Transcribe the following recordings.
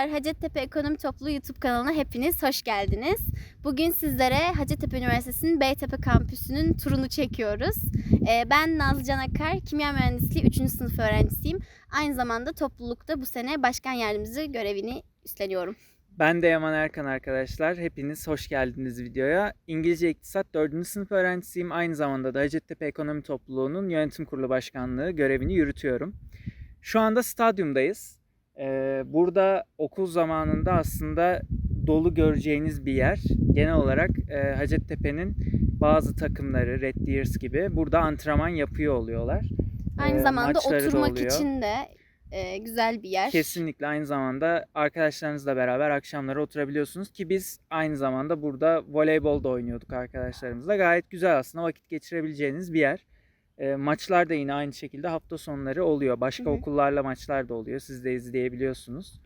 Merhabalar, Hacettepe Ekonomi Topluluğu YouTube kanalına hepiniz hoş geldiniz. Bugün sizlere Hacettepe Üniversitesi'nin Beytepe kampüsünün turunu çekiyoruz. Ee, Ben Nazlı Can Akar, Kimya Mühendisliği 3. sınıf öğrencisiyim. Aynı zamanda toplulukta bu sene başkan yardımcısı görevini üstleniyorum. Ben de Yaman Erkan arkadaşlar. Hepiniz hoş geldiniz videoya. İngilizce İktisat 4. sınıf öğrencisiyim. Aynı zamanda da Hacettepe Ekonomi Topluluğu'nun yönetim kurulu başkanlığı görevini yürütüyorum. Şu anda stadyumdayız. Ee, burada okul zamanında aslında dolu göreceğiniz bir yer. Genel olarak e, Hacettepe'nin bazı takımları, Red Deers gibi burada antrenman yapıyor oluyorlar. Aynı Ee, zamanda oturmak oluyor. için de e, güzel bir yer. Kesinlikle aynı zamanda arkadaşlarınızla beraber akşamları oturabiliyorsunuz ki biz aynı zamanda burada voleybol da oynuyorduk arkadaşlarımızla. Gayet güzel aslında vakit geçirebileceğiniz bir yer. E, maçlar da yine aynı şekilde hafta sonları oluyor. Başka Hı hı. okullarla maçlar da oluyor. Siz de izleyebiliyorsunuz.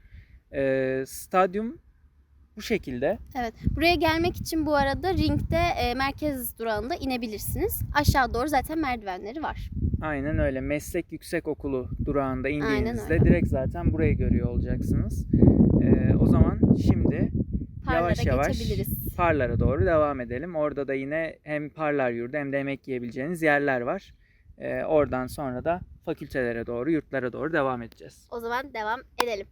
E, stadyum bu şekilde. Evet. Buraya gelmek için bu arada ringde e, merkez durağında inebilirsiniz. Aşağı doğru zaten merdivenleri var. Aynen öyle. Meslek Yüksek Okulu durağında indiğinizde direkt zaten burayı görüyor olacaksınız. E, o zaman şimdi Parlara yavaş yavaş. Parlar'a doğru devam edelim. Orada da yine hem Parlar Yurdu hem de yemek yiyebileceğiniz yerler var. Oradan sonra da fakültelere doğru, yurtlara doğru devam edeceğiz. O zaman devam edelim.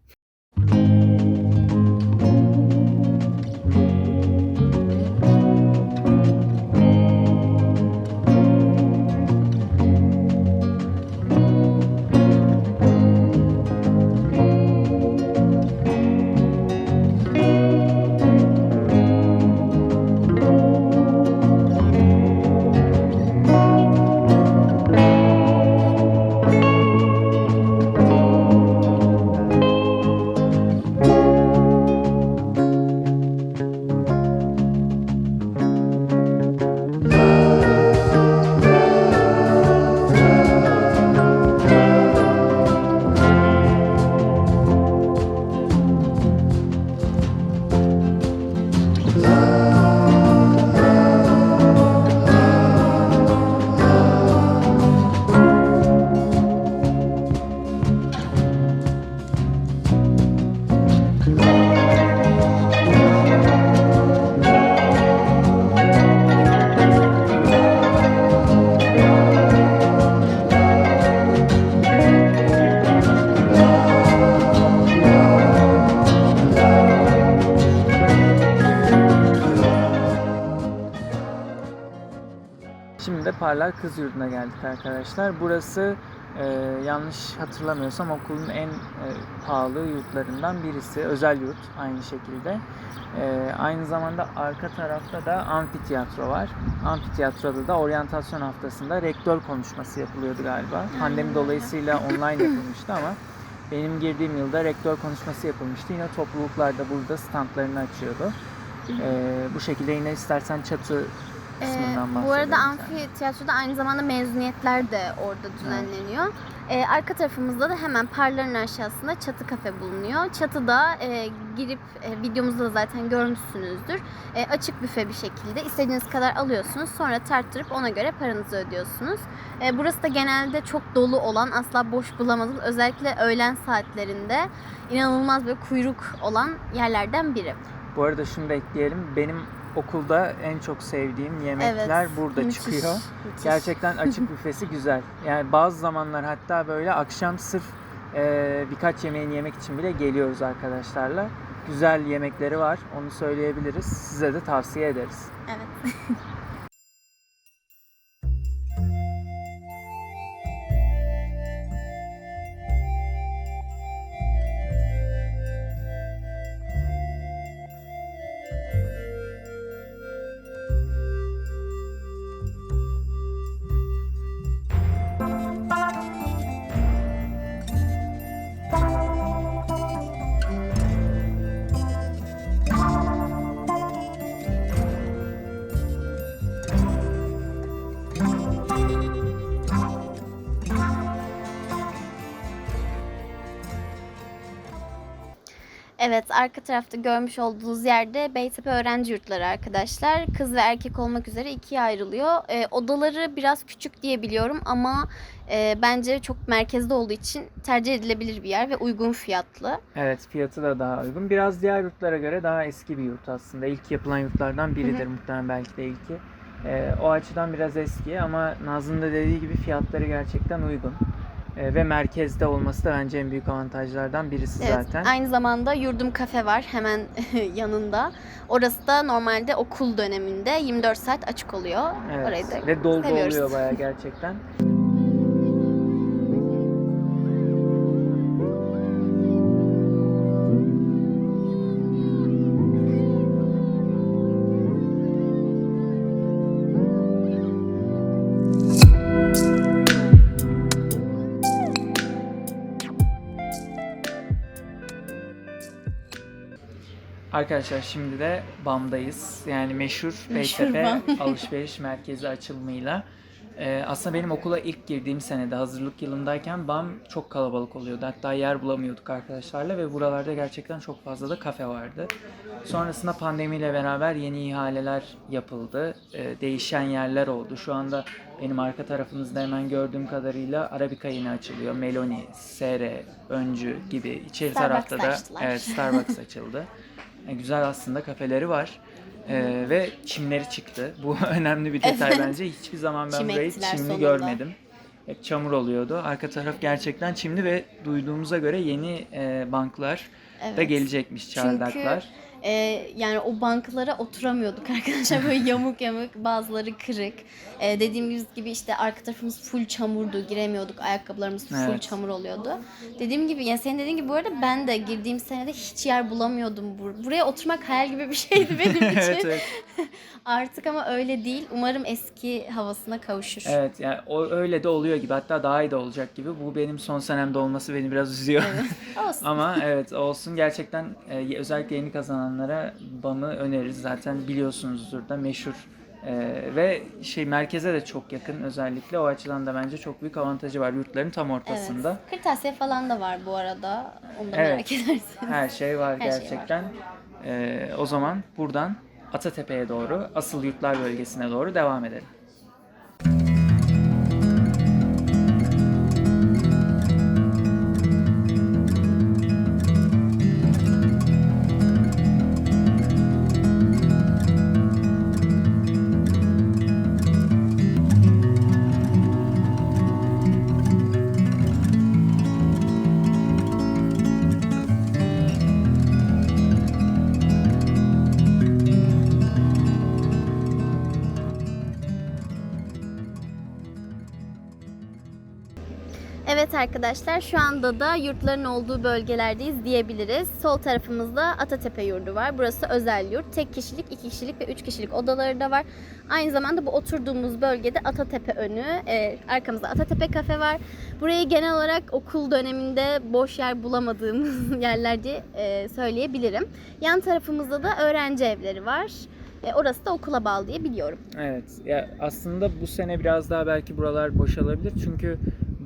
Parlar Kız Yurdu'na geldik arkadaşlar. Burası e, yanlış hatırlamıyorsam okulun en e, pahalı yurtlarından birisi. Özel yurt aynı şekilde. E, aynı zamanda arka tarafta da amfiteyatro var. Amfiteyatroda da oryantasyon haftasında rektör konuşması yapılıyordu galiba. Pandemi dolayısıyla online yapılmıştı ama benim girdiğim yılda rektör konuşması yapılmıştı. Yine topluluklar da burada standlarını açıyordu. E, bu şekilde yine istersen çatı Ee, kısmından bu arada sen. amfiteyatroda aynı zamanda mezuniyetler de orada düzenleniyor. Ee, arka tarafımızda da hemen parların aşağısında çatı kafe bulunuyor. Çatıda e, girip e, videomuzda da zaten görmüşsünüzdür. E, açık büfe bir şekilde istediğiniz kadar alıyorsunuz. Sonra tarttırıp ona göre paranızı ödüyorsunuz. E, burası da genelde çok dolu olan asla boş bulamadığınız özellikle öğlen saatlerinde inanılmaz bir kuyruk olan yerlerden biri. Bu arada şunu da ekleyelim. Benim okulda en çok sevdiğim yemekler burada müthiş, çıkıyor. müthiş. Gerçekten açık büfesi güzel. Yani bazı zamanlar hatta böyle akşam sırf e, birkaç yemeğini yemek için bile geliyoruz arkadaşlarla. Güzel yemekleri var. Onu söyleyebiliriz. Size de tavsiye ederiz. Evet. Evet, arka tarafta görmüş olduğunuz yerde Beytepe Öğrenci Yurtları arkadaşlar. Kız ve erkek olmak üzere ikiye ayrılıyor. Ee, odaları biraz küçük diye biliyorum ama e, bence çok merkezde olduğu için tercih edilebilir bir yer ve uygun fiyatlı. Evet fiyatı da daha uygun. Biraz diğer yurtlara göre daha eski bir yurt aslında. İlk yapılan yurtlardan biridir muhtemelen belki de ilki. Ee, o açıdan biraz eski ama Nazlı'nın da dediği gibi fiyatları gerçekten uygun. Ee, ve merkezde olması da bence en büyük avantajlardan birisi Evet, zaten. Aynı zamanda Yurdum Kafe var hemen yanında. Orası da normalde okul döneminde 24 saat açık oluyor. Evet. Orayı da Ve dolu seviyoruz. oluyor bayağı gerçekten. Arkadaşlar şimdi de BAM'dayız. Yani meşhur, Meşhur Beytepe alışveriş merkezi açılımıyla. Ee, aslında benim okula ilk girdiğim senede hazırlık yılındayken BAM çok kalabalık oluyordu. Hatta yer bulamıyorduk arkadaşlarla ve buralarda gerçekten çok fazla da kafe vardı. Sonrasında pandemiyle beraber yeni ihaleler yapıldı. Ee, değişen yerler oldu. Şu anda benim arka tarafınızda hemen gördüğüm kadarıyla Arabika yeni açılıyor. Meloni, Sere, Öncü gibi. İçeri Starbucks tarafta da açtılar. evet Starbucks açıldı. E, güzel aslında kafeleri var. E, ve çimleri çıktı. Bu önemli bir detay Evet. bence. Hiçbir zaman ben Çim burayı ektiler çimli sonunda. görmedim. Hep çamur oluyordu. Arka taraf gerçekten çimli ve duyduğumuza göre yeni e, banklar da Evet. gelecekmiş çardaklar. E, yani o banklara oturamıyorduk arkadaşlar böyle yamuk yamuk bazıları kırık. E, dediğimiz gibi işte arka tarafımız full çamurdu giremiyorduk ayakkabılarımız full Evet. çamur oluyordu. Dediğim gibi yani senin dediğin gibi bu arada ben de girdiğim senede hiç yer bulamıyordum. Bur- Buraya oturmak hayal gibi bir şeydi benim için. evet, evet. Artık ama öyle değil. Umarım eski havasına kavuşur. Evet yani o öyle de oluyor gibi. Hatta daha iyi de olacak gibi. Bu benim son senemde olması beni biraz üzüyor. Olsun. Ama evet olsun gerçekten e, özellikle yeni kazananlara BAM'ı öneririz. Zaten biliyorsunuzdur da meşhur e, ve şey merkeze de çok yakın özellikle o açıdan da bence çok büyük avantajı var yurtların tam ortasında. Evet. Kırtasiye falan da var bu arada. Onu da Evet. merak edersiniz. Her şey var Her şey var. gerçekten. E, o zaman buradan Atatepe'ye doğru, asıl yurtlar bölgesine doğru devam edelim. Arkadaşlar şu anda da yurtların olduğu bölgelerdeyiz diyebiliriz. Sol tarafımızda Atatepe yurdu var. Burası özel yurt. Tek kişilik, iki kişilik ve üç kişilik odaları da var. Aynı zamanda bu oturduğumuz bölgede Atatepe önü. Ee, arkamızda Atatepe kafe var. Burayı genel olarak okul döneminde boş yer bulamadığımız yerler diye e, söyleyebilirim. Yan tarafımızda da öğrenci evleri var. E, orası da okula bağlı diye biliyorum. Evet. Ya aslında bu sene biraz daha belki buralar boşalabilir. Çünkü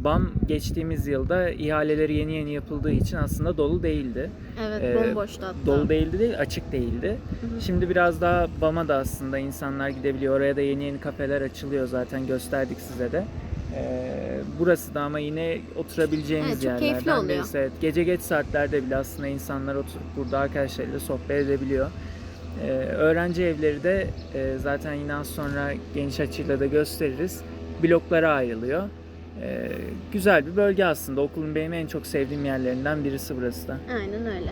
BAM geçtiğimiz yılda ihaleleri yeni yeni yapıldığı için aslında dolu değildi. Evet Ee, bomboştu hatta. Dolu değildi değil, açık değildi. Şimdi biraz daha BAM'a da aslında insanlar gidebiliyor. Oraya da yeni yeni kafeler açılıyor zaten gösterdik size de. Ee, burası da ama yine oturabileceğimiz Evet, yerlerden birisi. Evet, gece geç saatlerde bile aslında insanlar oturup burada arkadaşlarıyla sohbet edebiliyor. Ee, öğrenci evleri de e, zaten yine az sonra geniş açıyla da gösteririz. Bloklara ayrılıyor. Ee, güzel bir bölge aslında. Okulun benim en çok sevdiğim yerlerinden birisi burası da. Aynen öyle.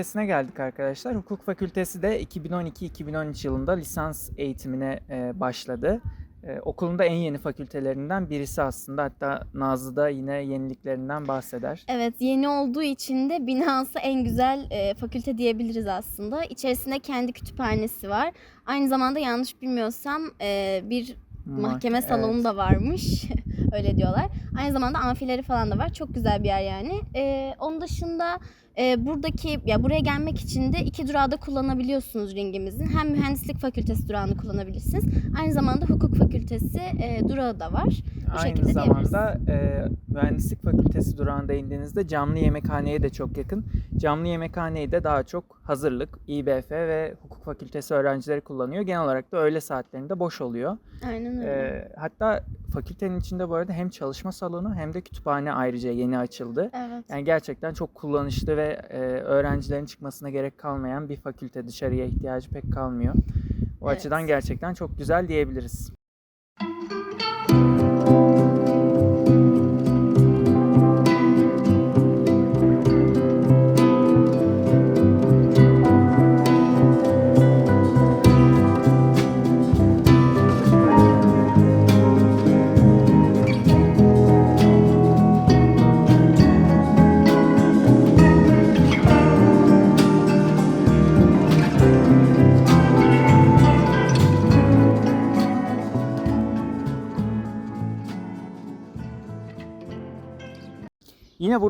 Fakültesine geldik arkadaşlar. Hukuk fakültesi de 2012-2013 yılında lisans eğitimine e, başladı. E, okulun da en yeni fakültelerinden birisi aslında. Hatta Nazlı da yine yeniliklerinden bahseder. Evet yeni olduğu için de binası en güzel e, fakülte diyebiliriz aslında. İçerisinde kendi kütüphanesi var. Aynı zamanda yanlış bilmiyorsam bir mahkeme Mah- salonu evet. da varmış. Öyle diyorlar. Aynı zamanda amfileri falan da var. Çok güzel bir yer yani. E, onun dışında e, buradaki ya buraya gelmek için de iki durağı da kullanabiliyorsunuz ringimizin. Hem mühendislik fakültesi durağını kullanabilirsiniz. Aynı zamanda hukuk fakültesi e, durağı da var. Bu Aynı zamanda e, mühendislik fakültesi durağında indiğinizde camlı yemekhaneye de çok yakın. Camlı yemekhaneyi de daha çok hazırlık, İBF ve hukuk fakültesi öğrencileri kullanıyor. Genel olarak da öğle saatlerinde boş oluyor. Aynen öyle. E, hatta fakültenin içinde bu arada hem çalışma salonu hem de kütüphane ayrıca yeni açıldı. evet. Yani gerçekten çok kullanışlı ve e, öğrencilerin çıkmasına gerek kalmayan bir fakülte. Dışarıya ihtiyacı pek kalmıyor. O Evet. açıdan gerçekten çok güzel diyebiliriz. Yine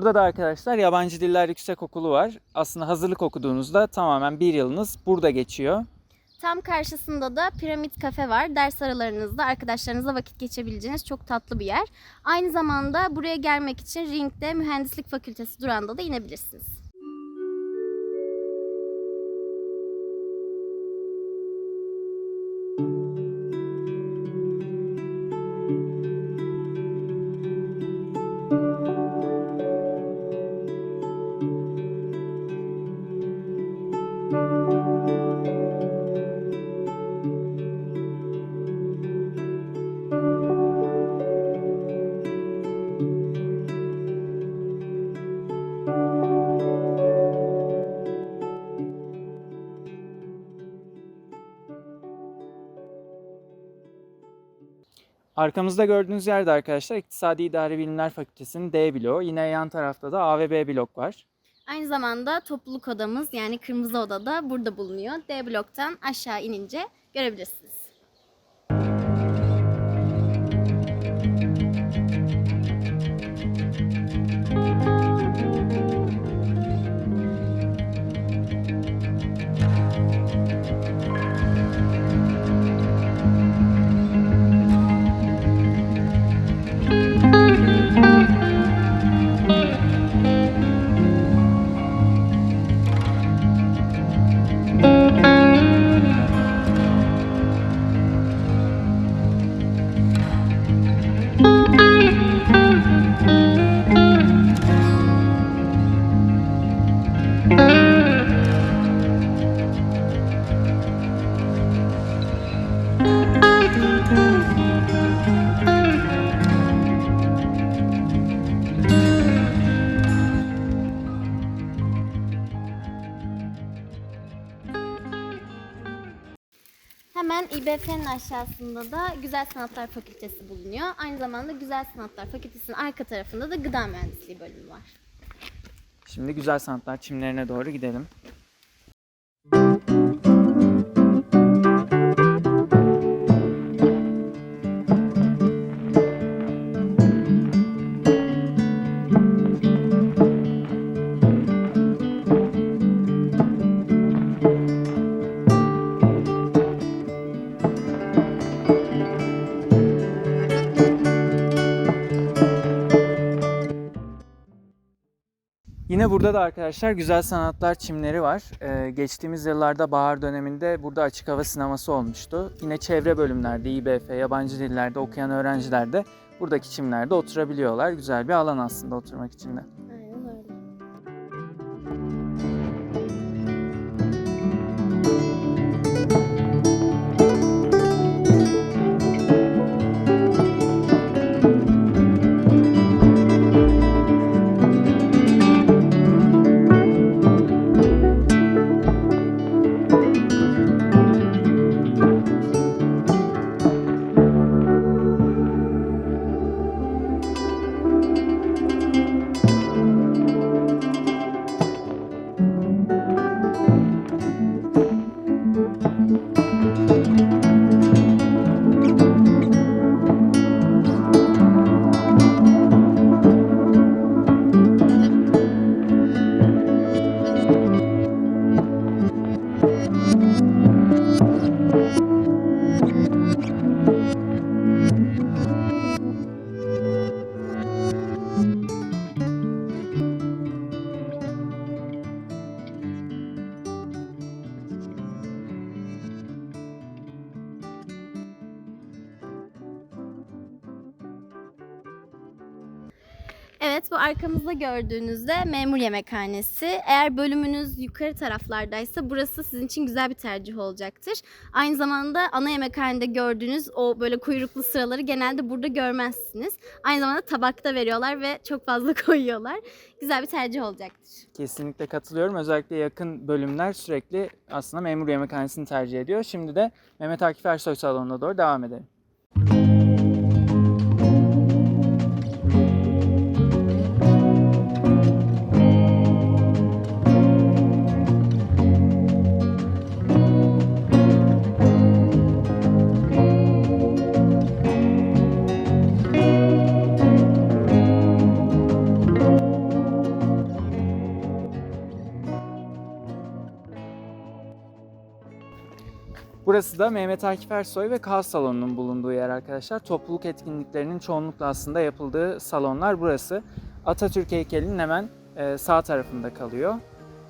burada da arkadaşlar Yabancı Diller Yüksekokulu var. Aslında hazırlık okuduğunuzda tamamen bir yılınız burada geçiyor. Tam karşısında da Piramit Kafe var. Ders aralarınızda arkadaşlarınızla vakit geçirebileceğiniz çok tatlı bir yer. Aynı zamanda buraya gelmek için Ring'de Mühendislik Fakültesi durağında da inebilirsiniz. Arkamızda gördüğünüz yerde arkadaşlar İktisadi İdari Bilimler Fakültesi'nin D bloğu. Yine yan tarafta da A blok var. Aynı zamanda topluluk odamız yani kırmızı oda da burada bulunuyor. D bloktan aşağı inince görebilirsiniz. Hemen İBF'nin aşağısında da Güzel Sanatlar Fakültesi bulunuyor. Aynı zamanda Güzel Sanatlar Fakültesi'nin arka tarafında da Gıda Mühendisliği bölümü var. Şimdi Güzel Sanatlar çimlerine doğru gidelim. Yine burada da arkadaşlar güzel sanatlar çimleri var. Ee, geçtiğimiz yıllarda bahar döneminde burada açık hava sineması olmuştu. Yine çevre bölümlerde, İBF, yabancı dillerde okuyan öğrenciler de buradaki çimlerde oturabiliyorlar. Güzel bir alan aslında oturmak için de. Gördüğünüzde memur yemekhanesi. Eğer bölümünüz yukarı taraflardaysa burası sizin için güzel bir tercih olacaktır. Aynı zamanda ana yemekhanede gördüğünüz o böyle kuyruklu sıraları genelde burada görmezsiniz. Aynı zamanda tabakta veriyorlar ve çok fazla koyuyorlar. Güzel bir tercih olacaktır. Kesinlikle katılıyorum. Özellikle yakın bölümler sürekli aslında memur yemekhanesini tercih ediyor. Şimdi de Mehmet Akif Ersoy salonuna doğru devam edelim. Burası da Mehmet Akif Ersoy ve Kaz Salonu'nun bulunduğu yer arkadaşlar. Topluluk etkinliklerinin çoğunlukla aslında yapıldığı salonlar burası. Atatürk heykelinin hemen e, sağ tarafında kalıyor.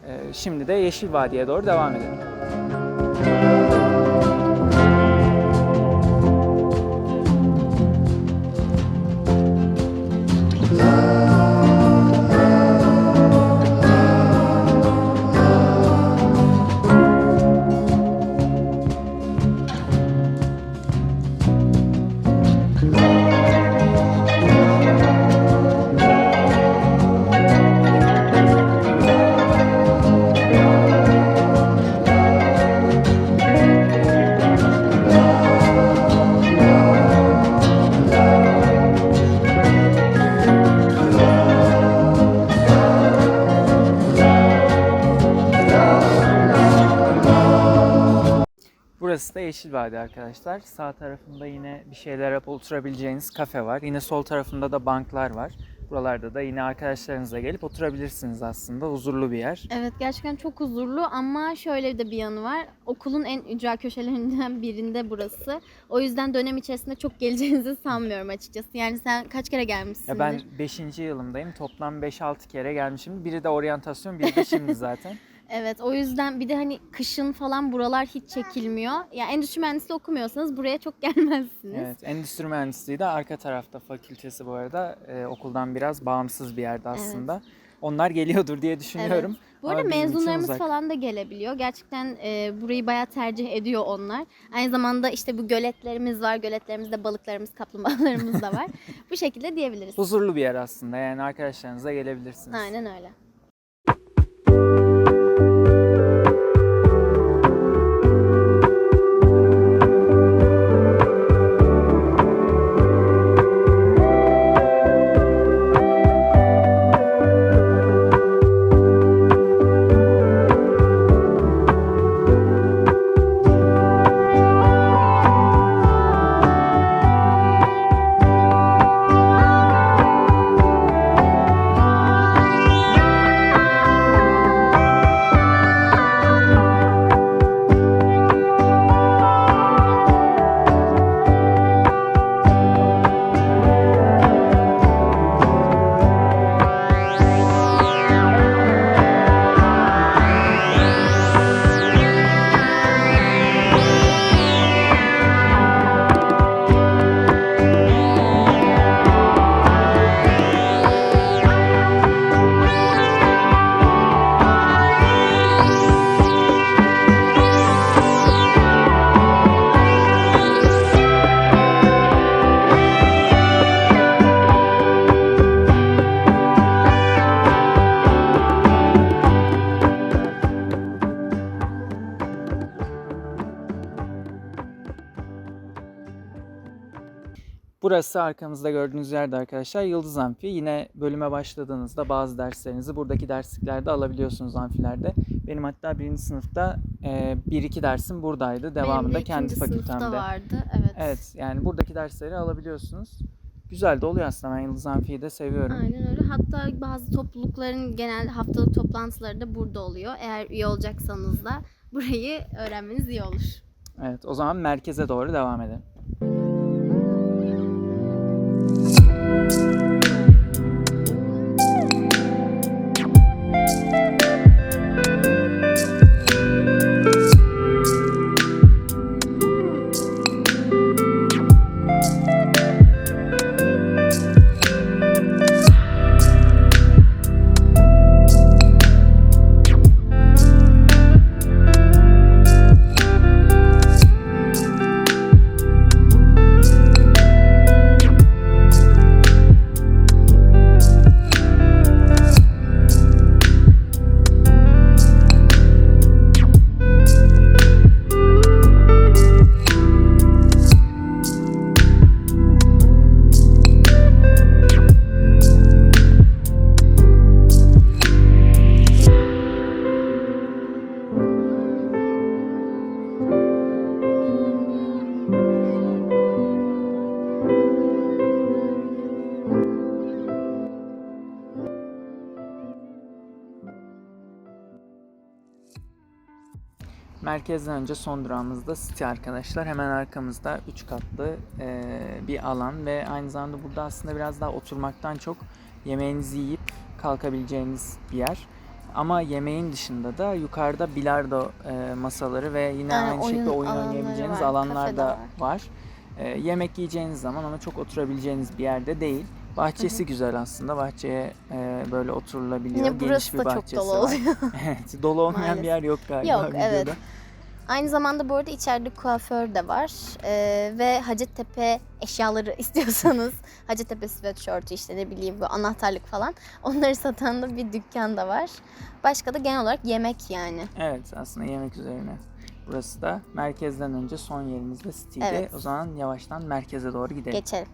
E, Şimdi de Yeşil Vadi'ye doğru devam edelim. Burası da Yeşil Vadi arkadaşlar. Sağ tarafında yine bir şeyler yapıp oturabileceğiniz kafe var. Yine sol tarafında da banklar var. Buralarda da yine arkadaşlarınızla gelip oturabilirsiniz aslında. Huzurlu bir yer. Evet gerçekten çok huzurlu ama şöyle de bir yanı var. Okulun en ücra köşelerinden birinde burası. O yüzden dönem içerisinde çok geleceğinizi sanmıyorum açıkçası. Yani sen kaç kere gelmişsindir? Ya ben 5. yılımdayım. Toplam 5-6 kere gelmişim. Biri de oryantasyon, biri de şimdi zaten. Evet o yüzden bir de hani kışın falan buralar hiç çekilmiyor. Ya endüstri mühendisliği okumuyorsanız buraya çok gelmezsiniz. Evet, endüstri mühendisliği de arka tarafta fakültesi bu arada. Ee, okuldan biraz bağımsız bir yerde aslında. Onlar geliyordur diye düşünüyorum. Bu Ama arada için mezunlarımız falan da gelebiliyor. Gerçekten e, burayı bayağı tercih ediyor onlar. Aynı zamanda işte bu göletlerimiz var. Göletlerimizde balıklarımız, kaplumbağalarımız da var. bu şekilde diyebiliriz. Huzurlu bir yer aslında. Yani arkadaşlarınızla gelebilirsiniz. Aynen öyle. Burası arkamızda gördüğünüz yerde arkadaşlar Yıldız Amfi. Yine bölüme başladığınızda bazı derslerinizi buradaki dersliklerde alabiliyorsunuz amfilerde. Benim hatta birinci sınıfta e, bir iki dersim buradaydı. Devamında Benim de kendi fakültemde. vardı. Evet. Evet yani buradaki dersleri alabiliyorsunuz. Güzel de oluyor aslında. Ben Yıldız Amfi'yi de seviyorum. Aynen öyle. Hatta bazı toplulukların genel haftalık toplantıları da burada oluyor. Eğer üye olacaksanız da burayı öğrenmeniz iyi olur. Evet o zaman merkeze doğru devam edelim. 嗯。Merkezden önce son durağımızda City arkadaşlar. Hemen arkamızda 3 katlı e, bir alan ve aynı zamanda burada aslında biraz daha oturmaktan çok yemeğinizi yiyip kalkabileceğiniz bir yer. Ama yemeğin dışında da yukarıda bilardo e, masaları ve yine Yani aynı oyun şekilde oyun oynayabileceğiniz var, alanlar da var. var. E, yemek yiyeceğiniz zaman ama çok oturabileceğiniz bir yerde değil. Bahçesi güzel aslında. Bahçeye e, böyle oturulabiliyor. Yine burası Geniş bir da çok bahçesi dolu var. oluyor. evet, dolu olmayan Maalesef. bir yer yok galiba Yok, videoda. evet. Aynı zamanda bu arada içeride kuaför de var. Ee, ve Hacettepe eşyaları istiyorsanız Hacettepe sweatshirt'ü işte ne bileyim bu anahtarlık falan onları satan da bir dükkan da var. Başka da genel olarak yemek yani. Evet aslında yemek üzerine. Burası da merkezden önce son yerimizde City'de. Evet. O zaman yavaştan merkeze doğru gidelim. Geçelim.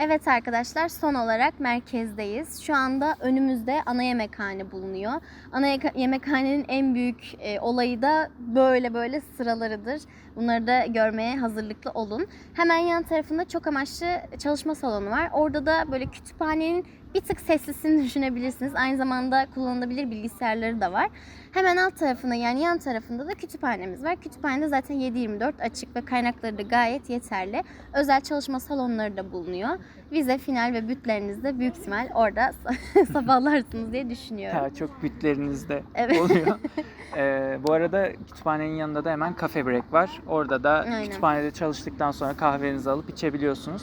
Evet arkadaşlar son olarak merkezdeyiz. Şu anda önümüzde ana yemekhane bulunuyor. Ana yemekhanenin en büyük e, olayı da böyle böyle sıralarıdır. Bunları da görmeye hazırlıklı olun. Hemen yan tarafında çok amaçlı çalışma salonu var. Orada da böyle kütüphanenin bir tık seslisini düşünebilirsiniz. Aynı zamanda kullanılabilir bilgisayarları da var. Hemen alt tarafında yani yan tarafında da kütüphanemiz var. Kütüphanede zaten 7-24 açık ve kaynakları da gayet yeterli. Özel çalışma salonları da bulunuyor. Vize, final ve bütleriniz de büyük ihtimal orada sabahlarsınız diye düşünüyorum. Daha çok bütlerinizde Evet. oluyor. Ee, bu arada kütüphanenin yanında da hemen cafe break var. Orada da Aynen. kütüphanede çalıştıktan sonra kahvenizi alıp içebiliyorsunuz.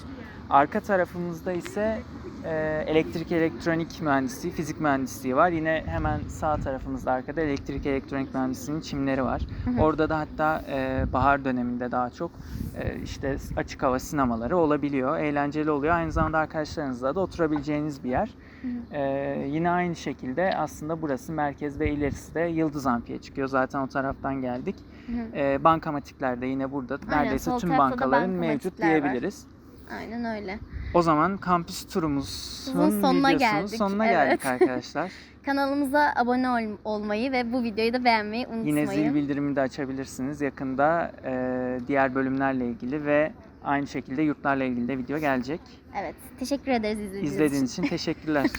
Arka tarafımızda ise elektrik elektronik mühendisliği, fizik mühendisliği var. Yine hemen sağ tarafımızda arkada elektrik elektronik mühendisliğinin çimleri var. hı. Orada da hatta e, bahar döneminde daha çok e, işte açık hava sinemaları olabiliyor. Eğlenceli oluyor. Aynı zamanda arkadaşlarınızla da oturabileceğiniz bir yer. hı. E, yine aynı şekilde aslında burası merkez ve ilerisi de Yıldız Amfi'ye çıkıyor. Zaten o taraftan geldik. Hı hı. E, bankamatikler de yine burada Aynen, neredeyse tüm bankaların mevcut bankamatikler var. diyebiliriz. Aynen öyle. O zaman kampüs turumuzun sonuna geldik, sonuna evet. geldik arkadaşlar. Kanalımıza abone ol- olmayı ve bu videoyu da beğenmeyi unutmayın. Yine zil bildirimini de açabilirsiniz. Yakında e, diğer bölümlerle ilgili ve aynı şekilde yurtlarla ilgili de video gelecek. Evet. Teşekkür ederiz izlediğiniz için. İzlediğiniz için teşekkürler.